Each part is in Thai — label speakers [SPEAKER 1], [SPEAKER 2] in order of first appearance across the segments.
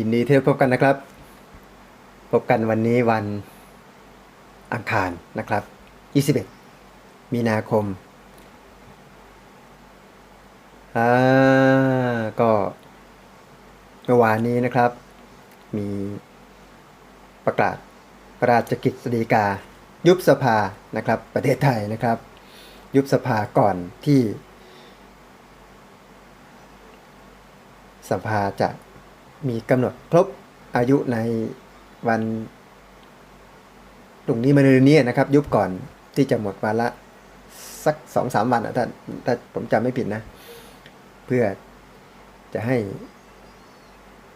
[SPEAKER 1] ยินดีที่ได้พบกันนะครับ พบกันวันนี้วันอังคารนะครับ 21 มีนาคมอ่าก็เมื่อวานนี้นะครับ มีประกาศพระราชกิจสีกา ยุบสภานะครับ ประเทศไทยนะครับ ยุบสภาก่อนที่ สภาจะ มีกำหนดครบอายุในวันตรงนี้มาเรือนนี้นะครับ ยุบก่อนที่จะหมดวาระสักสองสามวันนะถ้าถ้าผมจำไม่ผิดนะ เพื่อจะให้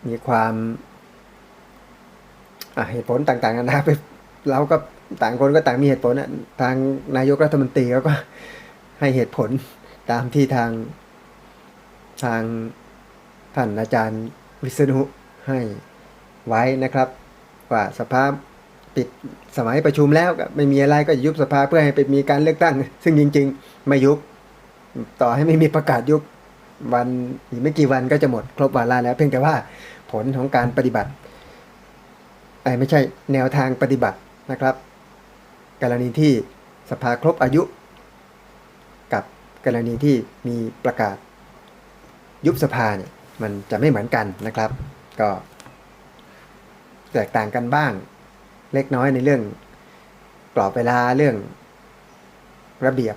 [SPEAKER 1] มีความเหตุผลต่างๆนานาไปเราก็ต่างคนก็ต่างมีเหตุผลนะทางนายกรัฐมนตรีเขาก็ให้เหตุผลตามที่ทางทางท่านอาจารย์ วิษณุให้ไว้นะครับ ว่าสภาปิดสมัยประชุมแล้วก็ไม่มีอะไรก็ยุบสภาเพื่อให้ไปมีการเลือกตั้ง ซึ่งจริง ๆ ไม่ยุบต่อให้ไม่มีประกาศยุบวันอีกไม่กี่วันก็จะหมด ครบวาระแล้ว เพียงแต่ว่าผลของการปฏิบัติไอ้ไม่ใช่แนวทางปฏิบัตินะครับ กรณีที่สภาครบอายุ กับกรณีที่มีประกาศยุบสภาเนี่ย มันจะไม่เหมือนกันนะครับ ก็แตกต่างกันบ้าง เล็กน้อยในเรื่องกรอบเวลาเรื่องระเบียบ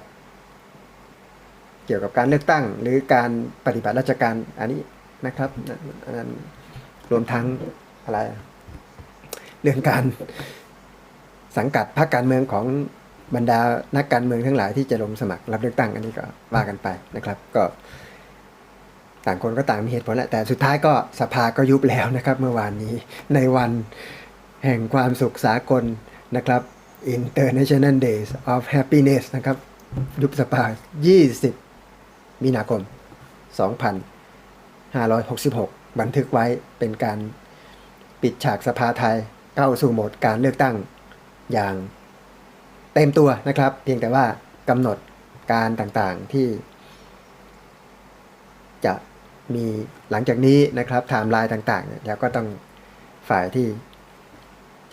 [SPEAKER 1] เกี่ยวกับการเลือกตั้ง หรือการปฏิบัติราชการอันนี้นะครับนั้นรวมทั้งอะไร เรื่องการสังกัดพรรคการเมืองของบรรดานักการเมืองทั้งหลายที่จะลงสมัครรับเลือกตั้งอันนี้ก็ว่ากันไปนะครับ ก็ ต่างคนก็ต่างมีเหตุผลแหละแต่สุดท้ายก็สภาก็ยุบแล้วนะครับ เมื่อวานนี้ในวันแห่งความสุขสากลนะครับ International Days of Happiness นะครับ ยุบสภา 20 มีนาคม 2566 บันทึกไว้เป็นการปิดฉากสภาไทยเข้าสู่โหมดการเลือกตั้งอย่างเต็มตัวนะครับ เพียงแต่ว่ากำหนดการต่างๆที่จะ มีหลังจากนี้นะครับไทม์ไลน์ต่างๆเนี่ยแล้วก็ต้องฝ่ายที่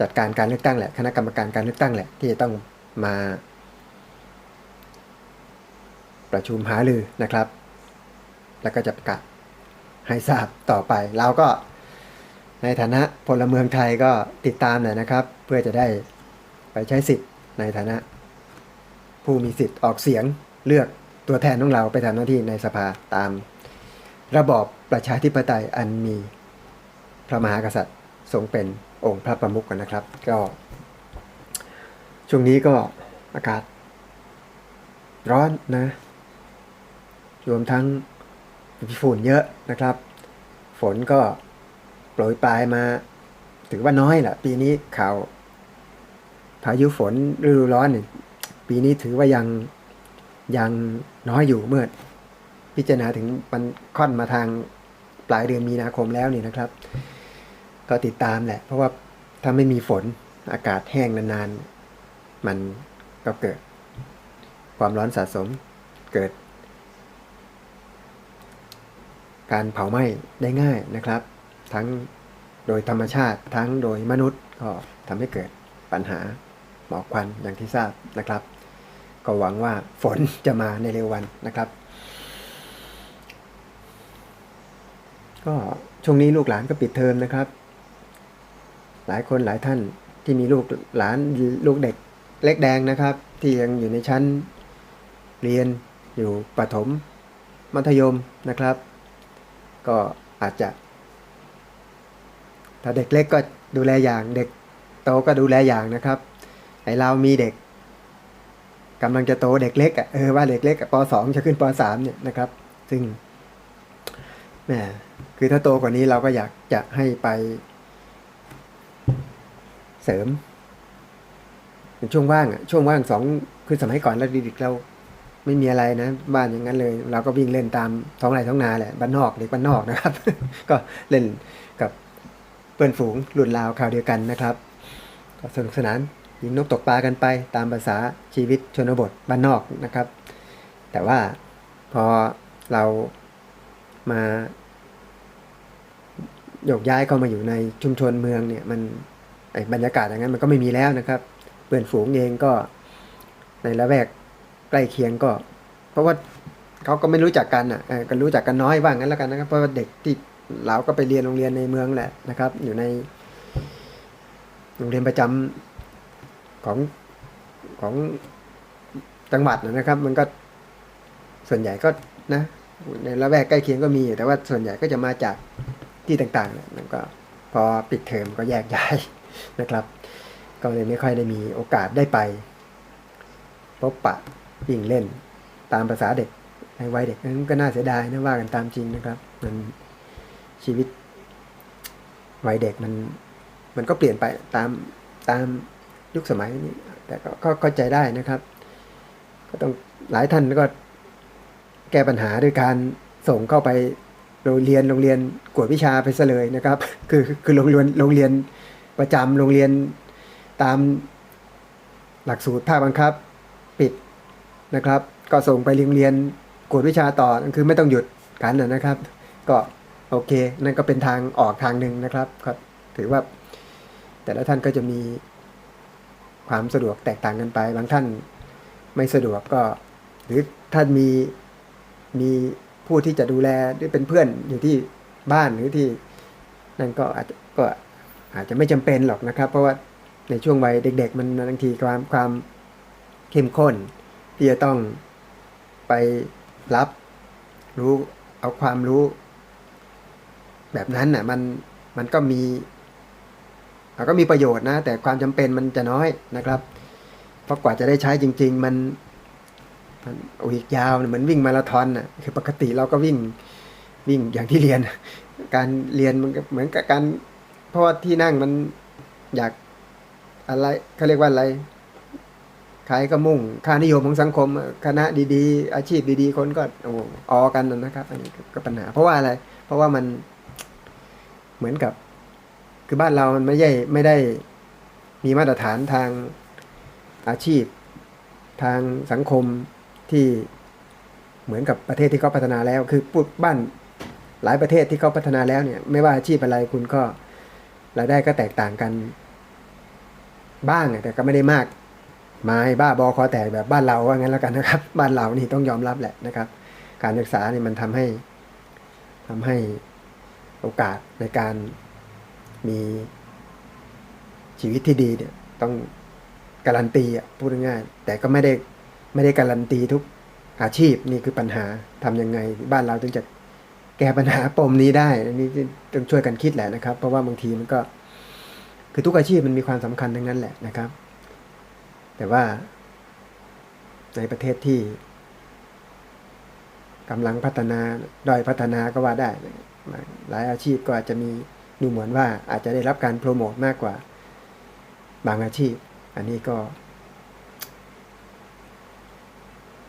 [SPEAKER 1] จัดการการเลือกตั้งแหละคณะกรรมการการเลือกตั้งแหละที่จะต้องมา ประชุมหารือนะครับ แล้วก็จะประกาศให้ทราบต่อไปเราก็ในฐานะพลเมืองไทยก็ติดตามหน่อยนะครับ เพื่อจะได้ไปใช้สิทธิ์ในฐานะ ผู้มีสิทธิ์ออกเสียงเลือกตัวแทนของเราไปทำหน้าที่ในสภาตาม ระบอบประชาธิปไตยอันมีพระมหากษัตริย์ทรงเป็นองค์พระประมุขกันนะครับ ก็ ช่วงนี้ก็อากาศ ร้อนนะ รวมทั้งมีฝุ่นเยอะนะครับ ฝนก็โปรยปลายมา ถือว่าน้อยแหละปีนี้ข่าวพายุฝนฤดูร้อน ปีนี้ถือว่ายังยังน้อยอยู่เมื่อ พิจารณาถึงมันค่อนมาทางปลายเดือนมีนาคมแล้วนี่นะครับ ก็ติดตามแหละ เพราะว่าถ้าไม่มีฝนอากาศแห้งนานๆ มันก็เกิด ความร้อนสะสมเกิด การเผาไหม้ได้ง่ายนะครับ ทั้งโดยธรรมชาติทั้งโดยมนุษย์ก็ทำให้เกิดปัญหาหมอกควันอย่างที่ทราบนะครับ ก็หวังว่าฝนจะมาในเร็ววันนะครับ ก็ช่วงนี้ลูกหลานก็ปิดเทอมนะครับ หลายคนหลายท่านที่มีลูกหลานลูกเด็กเล็กแดงนะครับ ที่ยังอยู่ในชั้นเรียนอยู่ประถม มัธยมนะครับ ก็อาจจะ ถ้าเด็กเล็กก็ดูแลอย่างเด็กโตก็ดูแลอย่างนะครับไอเรามีเด็กกำลังจะโตเด็กเล็กอะเออว่าเด็กเล็กปสองจะขึ้นปสามเนี่ยนะครับ ซึ่งแหม คือถ้าโตกว่านี้เราก็อยากจะให้ไปเสริมเป็นช่วงว่างอะช่วงว่างสองคือสมัยก่อนเราดิกเราไม่มีอะไรนะ บ้านอย่างนั้นเลย เราก็วิ่งเล่นตามท้องไร่ท้องนาแหละบ้านนอกเด็กบ้านนอกนะครับ ก็เล่นกับเพื่อนฝูงรุ่นราวคราวเดียวกันนะครับ ก็สนุกสนานยิงนกตกปลากันไปตามภาษาชีวิตชนบทบ้านนอกนะครับ แต่ว่าพอเรามา โยกย้ายเข้ามาอยู่ในชุมชนเมืองเนี่ยมันบรรยากาศอย่างนั้นมันก็ไม่มีแล้วนะครับเพื่อนฝูงเองก็ในละแวกใกล้เคียงก็ เพราะว่าเขาก็ไม่รู้จักกันอะก็รู้จักกันน้อยว่างั้นแล้วกันนะครับเพราะว่าเด็กที่เราก็ไปเรียนโรงเรียนในเมืองแหละนะครับ อยู่ในโรงเรียนประจำของของจังหวัดนะครับ มันก็ส่วนใหญ่ก็นะในละแวกใกล้เคียงก็มีแต่ว่าส่วนใหญ่ก็จะมาจาก ที่ต่างๆเนี่ยมันก็พอปิดเทอมก็แยกย้ายนะครับ ก็เลยไม่ค่อยได้มีโอกาสได้ไป พบปะวิ่งเล่นตามภาษาเด็กในวัยเด็กนั้นก็น่าเสียดายนะว่ากันตามจริงนะครับ มันชีวิตวัยเด็กมันมันก็เปลี่ยนไปตามตามยุคสมัยนี้แต่ก็เข้าใจได้นะครับ ก็ต้องหลายท่านก็แก้ปัญหาด้วยการส่งเข้าไป โรงเรียนโรงเรียนกวดวิชาไปซะเลยนะครับ คือคือโรงเรียนโรงเรียนประจำโรงเรียนตามหลักสูตรภาคบังคับปิดนะครับ ก็ส่งไปโรงเรียนกวดวิชาต่อคือไม่ต้องหยุดกันนะครับ ก็โอเค นั่นก็เป็นทางออกทางหนึ่งนะครับก็ถือว่า แต่ละท่านก็จะมีความสะดวกแตกต่างกันไป บางท่านไม่สะดวกก็ หรือท่านมีมี ผู้ที่จะดูแลหรือเป็นเพื่อนอยู่ที่บ้านหรือที่นั่นก็อาจจะก็อาจจะไม่จำเป็นหรอกนะครับ เพราะว่าในช่วงวัยเด็ก ๆ มันบางทีความความเข้มข้น ที่จะต้องไปรับรู้เอาความรู้ แบบนั้นน่ะมันมันก็มีมันก็มีประโยชน์นะ แต่ความจำเป็นมันจะน้อยนะครับ เพราะกว่าจะได้ใช้จริง ๆ มัน มันโอ้ยยาวเหมือนวิ่งมาราธอนอะคือปกติเราก็วิ่งวิ่งอย่างที่เรียน การเรียนมันเหมือนกับการเพราะว่าที่นั่งมันอยากอะไรเขาเรียกว่าอะไรใครก็มุ่ง ค่านิยมของสังคม คณะดีๆ อาชีพดีๆ คนก็โอ้ออกันนะครับ อันนี้ก็ปัญหา เพราะว่าอะไร เพราะว่ามันเหมือนกับ คือบ้านเรามันไม่ใช่ไม่ได้มีมาตรฐานทางอาชีพ ทางสังคม ที่เหมือนกับประเทศที่เขาพัฒนาแล้ว คือพูดบ้านหลายประเทศที่เขาพัฒนาแล้วเนี่ย ไม่ว่าอาชีพอะไรคุณก็รายได้ก็แตกต่างกันบ้างแต่ก็ไม่ได้มากไมายบ้าบอคอแตกแบบบ้านเราว่างั้นแล้วกันนะครับ บ้านเรานี่ต้องยอมรับแหละนะครับ การศึกษาเนี่ยมันทำให้ทำให้โอกาสในการมีชีวิตที่ดีเนี่ยต้องการันตีอะพูดง่ายแต่ก็ไม่ได้ ไม่ได้การันตีทุกอาชีพนี่คือปัญหาทำยังไง บ้านเราถึงจะแก้ปัญหาปมนี้ได้อันนี้ต้องช่วยกันคิดแหละนะครับ เพราะว่าบางทีมันก็ คือทุกอาชีพมันมีความสำคัญทั้งนั้นแหละนะครับ แต่ว่าในประเทศที่กำลังพัฒนาด้อยพัฒนาก็ว่าได้ หลายอาชีพก็อาจจะมีดูเหมือนว่าอาจจะได้รับการโปรโมทมากกว่า บางอาชีพ อันนี้ก็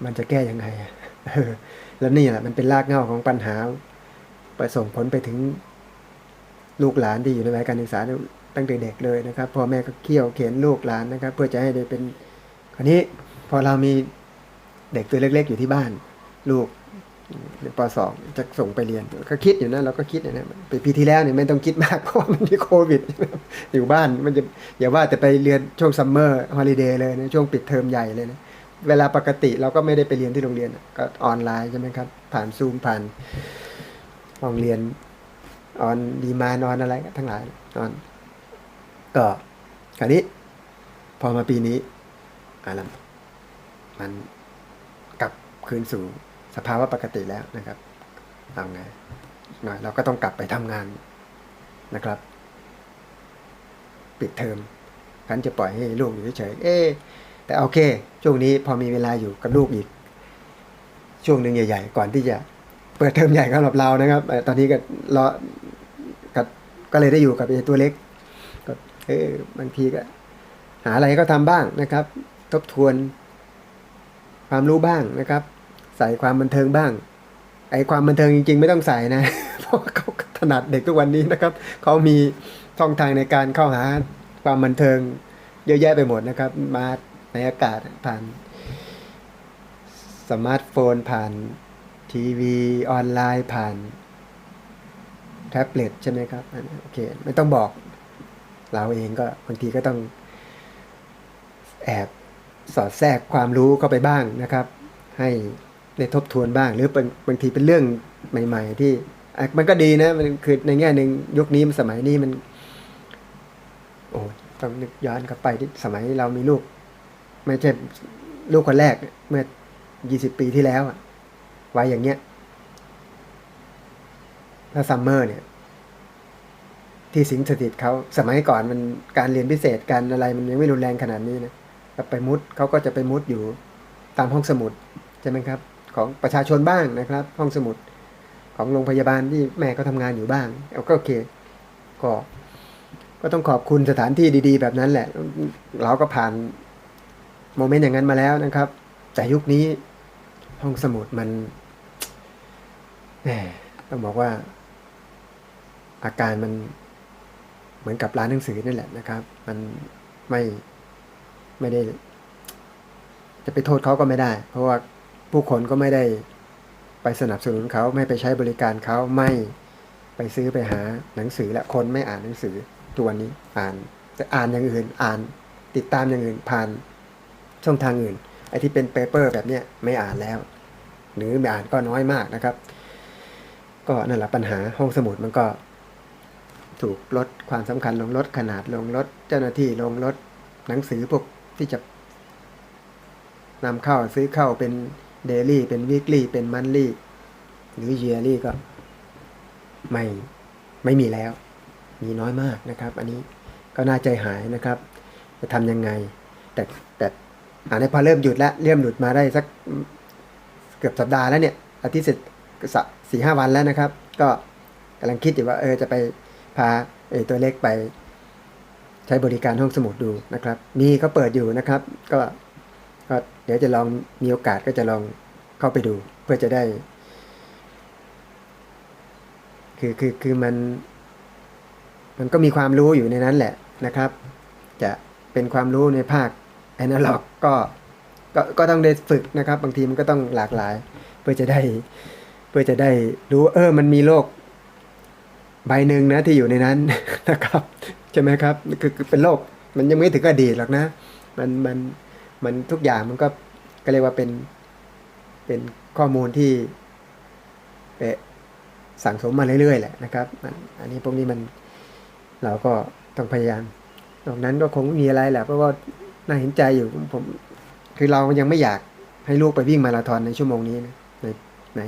[SPEAKER 1] มันจะแก้ยังไงแล้วนี่แหละมันเป็นรากเหง้าของปัญหา ไปส่งผลไปถึงลูกหลานที่อยู่ในวัยการศึกษาตั้งแต่เด็กเลยนะครับพ่อแม่ก็เคี่ยวเข็นลูกหลานนะครับ เพื่อจะให้ได้เป็นคราวนี้พอเรามีเด็กตัวเล็ก ๆ อยู่ที่บ้าน ลูกปสองจะส่งไปเรียนก็คิดอยู่นะเราก็คิดนะไปปีที่แล้วเนี่ยไม่ต้องคิดมากเพราะมันมีโควิด อยู่บ้านมันจะอย่าว่าแต่ไปเรียนช่วงซัมเมอร์ฮอลิเดย์เลยนะช่วงปิดเทอมใหญ่เลยนะ เวลาปกติเราก็ไม่ได้ไปเรียนที่โรงเรียน ก็ออนไลน์ใช่ไหมครับ ผ่านซูมผ่านห้องเรียนออนดีมานอนอะไรทั้งหลายออนก็คราวนี้ พอมาปีนี้อะไรมันกลับคืนสู่สภาวะปกติแล้วนะครับเอาไงหน่อยเราก็ต้องกลับไปทำงานนะครับ ปิดเทอมคันจะปล่อยให้ลูกอยู่เฉยเอ๊ แต่โอเค ช่วงนี้พอมีเวลาอยู่กับลูกอีก ช่วงหนึ่งใหญ่ ๆ ก่อนที่จะเปิดเทอมใหญ่สำหรับเรานะครับ ตอนนี้ก็รอก็ก็เลยได้อยู่กับไอ้ตัวเล็กก็เออบางทีก็ หาอะไรก็ทำบ้างนะครับ ทบทวน ความรู้บ้างนะครับ ใส่ความบันเทิงบ้างไอ้ความบันเทิงจริง ๆ ไม่ต้องใส่นะ เพราะเขาถนัดเด็กทุกวันนี้นะครับ เขามีช่องทางในการเข้าหาความบันเทิงเยอะแยะไปหมดนะครับ มา ในอากาศผ่านสมาร์ทโฟน ผ่านทีวีออนไลน์ผ่านแท็บเล็ตใช่ไหมครับโอเค ไม่ต้องบอก เราเองก็บางทีก็ต้อง แอบสอดแทรกความรู้เข้าไปบ้างนะครับ ให้ได้ทบทวนบ้าง หรือบางบางทีเป็นเรื่องใหม่ ๆ ที่มันก็ดีนะ มันคือในแง่หนึ่งยุคนี้มันสมัยนี้มัน โอ้ต้องนึกย้อนกลับไปที่สมัยเรามีลูก ไม่ใช่ลูกคนแรกเมื่อยี่สิบปีที่แล้วอะวัยอย่างเงี้ยถ้าซัมเมอร์เนี่ย ที่สิงสถิตเขาสมัยก่อนมันการเรียนพิเศษการอะไรมันยังไม่รุนแรงขนาดนี้นะก็ไปมุดเขาก็จะไปมุดอยู่ตามห้องสมุดใช่ไหมครับ ของประชาชนบ้างนะครับ ห้องสมุดของโรงพยาบาลที่แม่ก็ทำงานอยู่บ้างเอาก็โอเคก็ก็ต้องขอบคุณสถานที่ดี ๆ แบบนั้นแหละ เราก็ผ่าน โมเมนต์อย่างนั้นมาแล้วนะครับ แต่ยุคนี้ห้องสมุดมันแหมต้องบอกว่า อาการมันเหมือนกับร้านหนังสือนั่นแหละนะครับ มันไม่ไม่ได้ จะไปโทษเขาก็ไม่ได้ เพราะว่าผู้คนก็ไม่ได้ไปสนับสนุนเขาไม่ไปใช้บริการเขาไม่ไปซื้อไปหาหนังสือและคนไม่อ่านหนังสือตัวนี้อ่าน แต่อ่านอย่างอื่นอ่าน ติดตามอย่างอื่นผ่าน ช่องทางอื่นไอ้ที่เป็นเปเปอร์แบบเนี้ยไม่อ่านแล้ว หรือไม่อ่านก็น้อยมากนะครับ ก็นั่นแหละปัญหาห้องสมุดมันก็ ถูกลดความสำคัญลงลดขนาดลงลดเจ้าหน้าที่ลงลดหนังสือพวกที่จะนำเข้าซื้อเข้าเป็นเดลี่เป็นวีคลี่เป็นมันลี่หรือเยียรี่ก็ ไม่ไม่มีแล้ว มีน้อยมากนะครับ อันนี้ก็น่าใจหายนะครับ จะทำยังไง แต่แต่ อันนี้พอเริ่มหยุดแล้วเริ่มหยุดมาได้สักเกือบสัปดาห์แล้วเนี่ยอาทิตย์เสร็จสี่ห้าวันแล้วนะครับ ก็กำลังคิดอยู่ว่าเออจะไปพาไอ้ตัวเล็กไป ใช้บริการห้องสมุดดูนะครับ มีเขาเปิดอยู่นะครับ ก็ก็เดี๋ยวจะลองมีโอกาสก็จะลองเข้าไปดู เพื่อจะได้ คือคือคือมัน มันก็มีความรู้อยู่ในนั้นแหละนะครับ จะเป็นความรู้ในภาค แอนาล็อกก็ก็ก็ต้องได้ฝึกนะครับ บางทีมันก็ต้องหลากหลาย เพื่อจะได้ เพื่อจะได้รู้เออ มันมีโลกใบหนึ่งนะที่อยู่ในนั้นนะครับใช่ไหมครับคือเป็นโลกมันยังไม่ถึงอดีตหรอกนะ มันมันมันทุกอย่างมันก็ก็เรียกว่าเป็นเป็นข้อมูลที่เปสั่งสมมาเรื่อยๆแหละนะครับ อันนี้พวกนี้มันเราก็ต้องพยายามตรงนั้นก็คงไม่มีอะไรแหละเพราะว่า น่าเห็นใจอยู่ผม คือเรายังไม่อยากให้ลูกไปวิ่งมาราธอนในชั่วโมงนี้นะในใน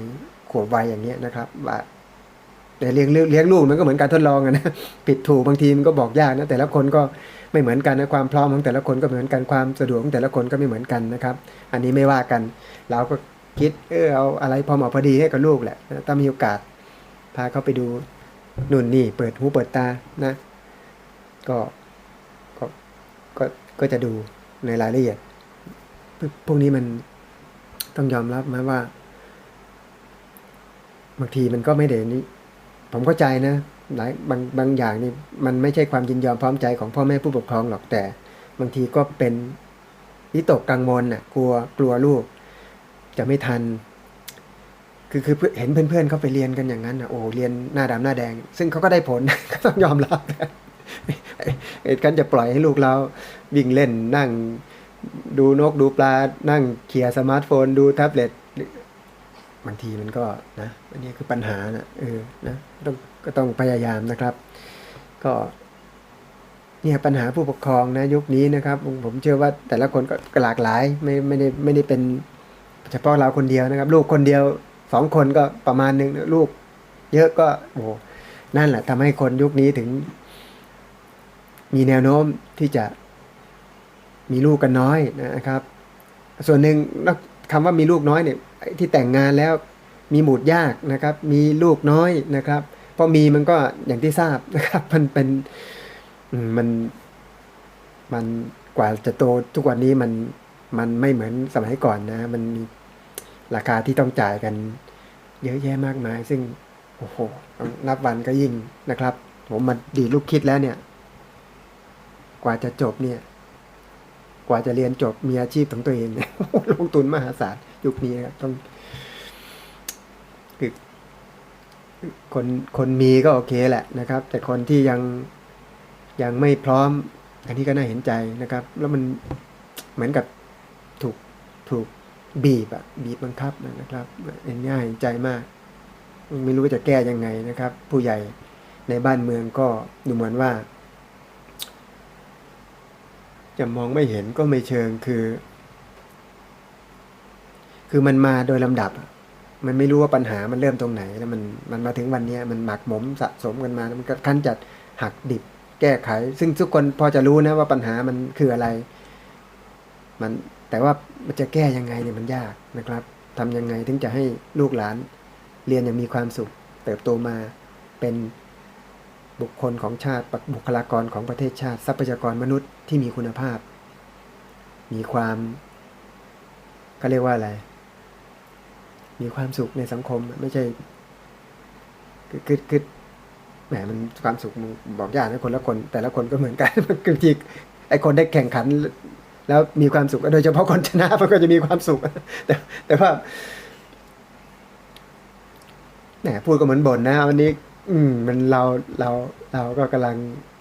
[SPEAKER 1] ขวบวัยอย่างเงี้ยนะครับ ว่า แต่เลี้ยงเลี้ยงลูกมันก็เหมือนการทดลองอะนะผิดถูกบางทีมันก็บอกยากนะแต่ละคนก็ไม่เหมือนกันนะความพร้อมของแต่ละคนก็เหมือนกันความสะดวกของแต่ละคนก็ไม่เหมือนกันนะครับ อันนี้ไม่ว่ากัน เราก็คิดเออเอาอะไรพอเหมาะพอดีให้กับลูกแหละถ้ามีโอกาส พาเขาไปดูนู่นนี่เปิดหูเปิดตานะ ก็ก็ก็ ก็จะดูในรายละเอียด พวกนี้มันต้องยอมรับไหมว่าบางทีมันก็ไม่ได้นี่ผมเข้าใจนะหลายบางบางอย่างนี่มันไม่ใช่ความยินยอมพร้อมใจของพ่อแม่ผู้ปกครองหรอกแต่ บางทีก็เป็นวิตกกังวลน่ะกลัวกลัวลูก จะไม่ทัน คือคือเห็นเพื่อนๆเขาไปเรียนกันอย่างนั้นนะโอ้เรียนหน้าดำหน้าแดง ซึ่งเขาก็ได้ผลก็ต้องยอมรับ กันจะปล่อยให้ลูกเราวิ่งเล่นนั่งดูนกดูปลา นั่งเขี่ยสมาร์ทโฟน ดูแท็บเล็ตบางทีมันก็นะอันนี้คือปัญหานะเออนะต้องก็ต้องพยายามนะครับ ก็เนี่ยปัญหาผู้ปกครองนะยุคนี้นะครับ ผมเชื่อว่าแต่ละคนก็หลากหลายไม่ไม่ได้ไม่ได้เป็นเฉพาะเราคนเดียวนะครับ ลูกคนเดียวสองคนก็ประมาณหนึ่งลูก เยอะก็โอ้นั่นแหละทำให้คนยุคนี้ถึง มีแนวโน้มที่จะมีลูกกันน้อยนะครับ ส่วนหนึ่งคำว่ามีลูกน้อยเนี่ยที่แต่งงานแล้วมีหมุดยากนะครับ มีลูกน้อยนะครับพอมีมันก็อย่างที่ทราบนะครับ มันเป็นมันมันกว่าจะโตทุกวันนี้มันมันไม่เหมือนสมัยก่อนนะ มันมีราคาที่ต้องจ่ายกัน เยอะแยะมากมาย ซึ่งโอ้โหนับวันก็ยิ่งนะครับ ผมมาดีลูกคิดแล้วเนี่ย กว่าจะจบเนี่ย กว่าจะเรียนจบมีอาชีพของตัวเองเนี่ยลงทุนมหาศาลยุคนี้นะครับต้องคือคนคนมีก็โอเคแหละนะครับ แต่คนที่ยังยังไม่พร้อม อันนี้ก็น่าเห็นใจนะครับ แล้วมันเหมือนกับถูกถูกบีบอะบีบบังคับนะครับเอ็นง่ายเห็นใจมาก ไม่รู้จะแก้ยังไงนะครับ ผู้ใหญ่ในบ้านเมืองก็ดูเหมือนว่า จะมองไม่เห็นก็ไม่เชิงคือ คือมันมาโดยลำดับ มันไม่รู้ว่าปัญหามันเริ่มตรงไหน แล้วมันมันมาถึงวันนี้มันหมักหมมสะสมกันมามันก็ขั้นจัดหักดิบ แก้ไข ซึ่งทุกคนพอจะรู้นะว่าปัญหามันคืออะไร มันแต่ว่ามันจะแก้ยังไงเนี่ยมันยากนะครับทำยังไงถึงจะให้ลูกหลาน เรียนอย่างมีความสุข เติบโตมาเป็น บุคคลของชาติบุคลากรของประเทศชาติ ทรัพยากรมนุษย์ที่มีคุณภาพ มีความเขาเรียกว่าอะไร มีความสุขในสังคมไม่ใช่คือคือคือแหมมันความสุขมันบอกยากนะคนละคน แต่ละคนก็เหมือนกันมันคือที่ไอคนได้แข่งขัน แล้วมีความสุขโดยเฉพาะคนชนะมันก็จะมีความสุข แต่แต่ว่าแหมพูดก็เหมือนบ่นนะวันนี้ อืม มันเราเราเราก็กำลัง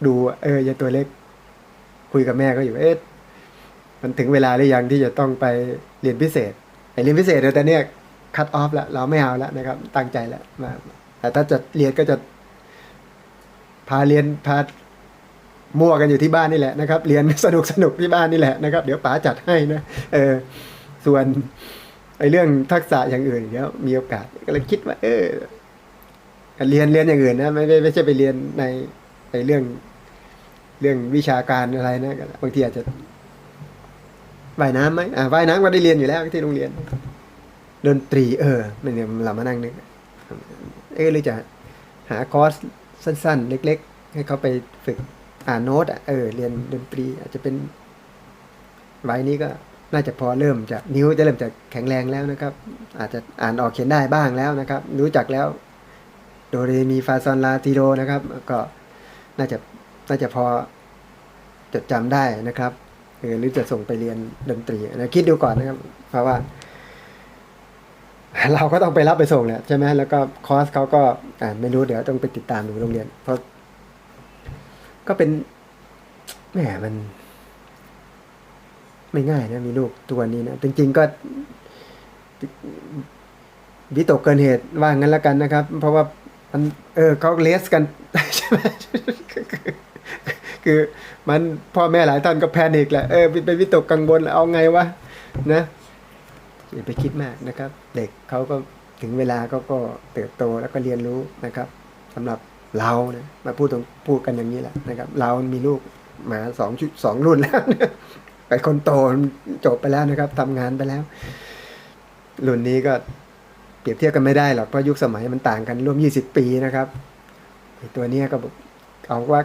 [SPEAKER 1] ดู เออยายตัวเล็ก คุยกับแม่ก็อยู่เอ๊ะมันถึงเวลาหรือยังที่จะต้องไปเรียนพิเศษไอเรียนพิเศษเดี๋ยวแต่เนี้ยคัดออฟแล้วเราไม่เอาแล้วนะครับ ตั้งใจแล้วมาแต่ถ้าจะเรียนก็จะ พาเรียนพามั่วกันอยู่ที่บ้านนี่แหละนะครับ เรียนสนุกสนุกที่บ้านนี่แหละนะครับ เดี๋ยวป๋าจัดให้นะเออ ส่วนไอ้เรื่องทักษะอย่างอื่นเดี๋ยวมีโอกาสก็เลยคิดว่า เออ เรียนเรียนอย่างอื่นนะไม่ไม่ไม่ใช่ไปเรียนในในเรื่องเรื่องวิชาการอะไรนะบางทีอาจจะว่ายน้ำไหมอ่าว่ายน้ำก็ได้เรียนอยู่แล้วที่โรงเรียน ดนตรี เออมันเนี่ยเรามานั่งนึกเออหรือจะหาคอร์สสั้น ๆ เล็ก ๆ ให้เขาไปฝึกอ่านโน้ตอะเออเรียนดนตรี อาจจะเป็นวัยนี้ก็น่าจะพอเริ่มจะนิ้วจะเริ่มจะแข็งแรงแล้วนะครับ อาจจะอ่านออกเขียนได้บ้างแล้วนะครับ รู้จักแล้ว โดเรมีฟาซอนลาติโดนะครับ ก็น่าจะน่าจะพอจดจำได้นะครับหรือจะส่งไปเรียนดนตรีนะคิดดูก่อนนะครับ เพราะว่า เราก็ต้องไปรับไปส่งแหละใช่ไหมแล้วก็คอร์สเขาก็อ่าไม่รู้เดี๋ยวต้องไปติดตามดูโรงเรียน เพราะ ก็เป็นแหมมัน ไม่ง่ายนะ มีลูกตัวนี้นะจริง ๆ ก็วิตกเกินเหตุว่างั้นแล้วกันนะครับ เพราะว่า มันเออเขาเลสกันใช่ไหมคือมันพ่อแม่หลายท่านก็แพนิคแหละเออเป็นวิตกกังวลเอาไงวะนะอย่าไปคิดมากนะครับ เด็กเขาก็ถึงเวลาก็ก็เติบโตแล้วก็เรียนรู้นะครับสำหรับเรานะมาพูดตรงพูดกันอย่างนี้แหละนะครับ เรามีลูกมาสองชุดสองรุ่นแล้วไปคนโตจบไปแล้วนะครับทำงานไปแล้ว รุ่นนี้ก็ เปรียบเทียบกันไม่ได้หรอกเพราะยุคสมัยมันต่างกันร่วมยี่สิบปีนะครับตัวนี้ก็เอาว่า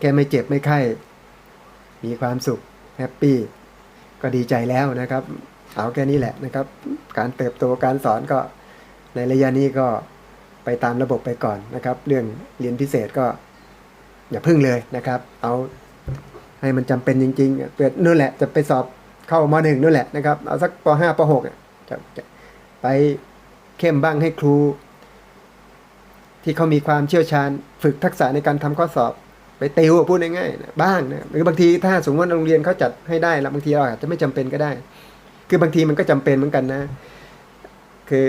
[SPEAKER 1] แค่ไม่เจ็บไม่ไข้ มีความสุขแฮปปี้ก็ดีใจแล้วนะครับ เอาแค่นี้แหละนะครับ การเติบโตการสอนก็ในระยะนี้ก็ไปตามระบบไปก่อนนะครับ เรื่องเรียนพิเศษก็อย่าพึ่งเลยนะครับ เอาให้มันจำเป็นจริงๆเปิดนู่นแหละจะไปสอบเข้ามหนึ่งนู่นแหละนะครับ เอาสักปห้าปหกจะไป เข้มบ้างให้ครู ที่เขามีความเชี่ยวชาญ ฝึกทักษะในการทำข้อสอบ ไปติวพูดง่ายๆบ้างนะหรือบางทีถ้าสมมติว่าโรงเรียนเขาจัดให้ได้แล้วบางทีเราอาจจะไม่จำเป็นก็ได้ คือบางทีมันก็จำเป็นเหมือนกันนะ คือ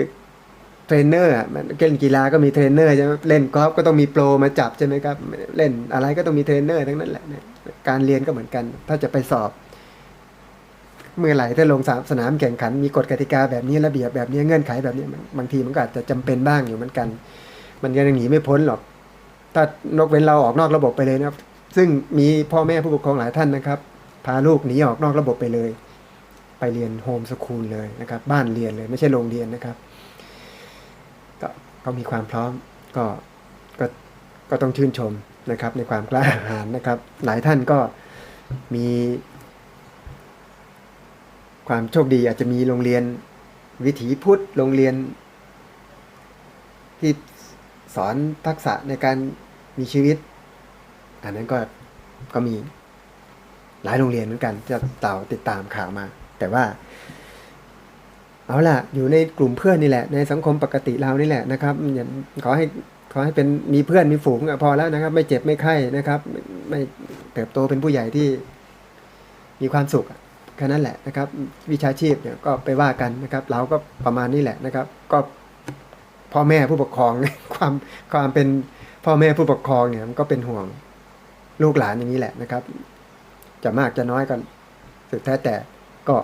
[SPEAKER 1] เทรนเนอร์มันเล่นกีฬาก็มีเทรนเนอร์ใช่ไหมเล่นกอล์ฟก็ต้องมีโปรมาจับใช่ไหมครับ เล่นอะไรก็ต้องมีเทรนเนอร์ทั้งนั้นแหละ การเรียนก็เหมือนกัน ถ้าจะไปสอบ เมื่อไหร่ถ้าลงสนามแข่งขัน มีกฎกติกาแบบนี้ระเบียบแบบนี้เงื่อนไขแบบนี้บางทีมันก็อาจจะจำเป็นบ้างอยู่เหมือนกัน มันยังหนีไม่พ้นหรอก ถ้านกเว้นเราออกนอกระบบไปเลยนะครับ ซึ่งมีพ่อแม่ผู้ปกครองหลายท่านนะครับ พาลูกหนีออกนอกระบบไปเลย ไปเรียนโฮมสคูลเลยนะครับ บ้านเรียนเลยไม่ใช่โรงเรียนนะครับ ก็ก็มีความพร้อมก็ก็ก็ต้องชื่นชมนะครับในความกล้าหาญนะครับ หลายท่านก็มี ความโชคดีอาจจะมีโรงเรียนวิถีพุทธโรงเรียน ที่สอนทักษะในการมีชีวิต อันนั้นก็ก็มีหลายโรงเรียนเหมือนกันจะเต่าติดตามข่าวมา แต่ว่า เอาล่ะ อยู่ในกลุ่มเพื่อนนี่แหละ ในสังคมปกติเรานี่แหละนะครับอย่าขอให้ขอให้เป็นมีเพื่อนมีฝูงอพอแล้วนะครับ ไม่เจ็บไม่ไข้นะครับ ไม่เติบโตเป็นผู้ใหญ่ที่มีความสุข ค่นั้นแหละนะครับ วิชาชีพเนี่ยก็ไปว่ากันนะครับ เราก็ประมาณนี้แหละนะครับ ก็พ่อแม่ผู้ปกครองความความเป็นพ่อแม่ผู้ปกครองเนี่ยมันก็เป็นห่วงลูกหลานอย่างนี้แหละนะครับ จะมากจะน้อยก็สุดแท้แต่ก็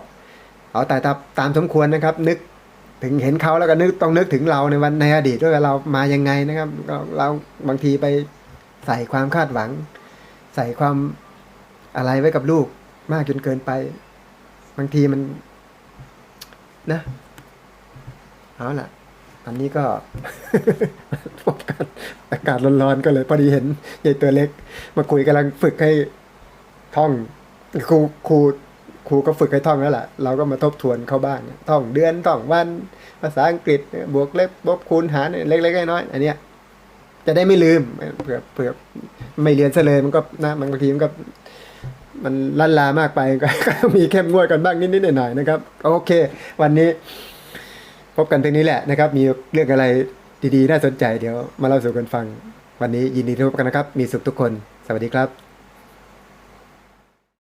[SPEAKER 1] เอาแต่ตามตามสมควรนะครับ นึกถึงเห็นเขาแล้วก็นึกต้องนึกถึงเราในวันในอดีตด้วยว่าเรามายังไงนะครับเราบางทีไปใส่ความคาดหวัง ใส่ความอะไรไว้กับลูกมากจนเกินไป บางทีมันนะเอาล่ะ อันนี้ก็พบกันอากาศร้อนๆก็เลย พอดีเห็นยายตัวเล็ก มาคุยกำลังฝึกให้ท่องครูครูครูก็ฝึกให้ท่องแล้วแหละเราก็มาทบทวนเข้าบ้างท่องเดือนท่องวัน ภาษาอังกฤษ บวกเล็บบวกคูณหารเล็กๆน้อยๆอันเนี้ยจะได้ไม่ลืมเผื่อเผื่อไม่เรียนซะเลยมันก็นะบางทีมันก็ มันลันลามากไปก็มีเข้มงวดกันบ้างนิดๆหน่อยๆนะครับ โอเค วันนี้พบกันตรงนี้แหละนะครับ มีเรื่องอะไรดีๆ น่าสนใจเดี๋ยวมาเล่าสู่กันฟัง วันนี้ยินดีที่พบกันนะครับ มีสุขทุกคน สวัสดีครับ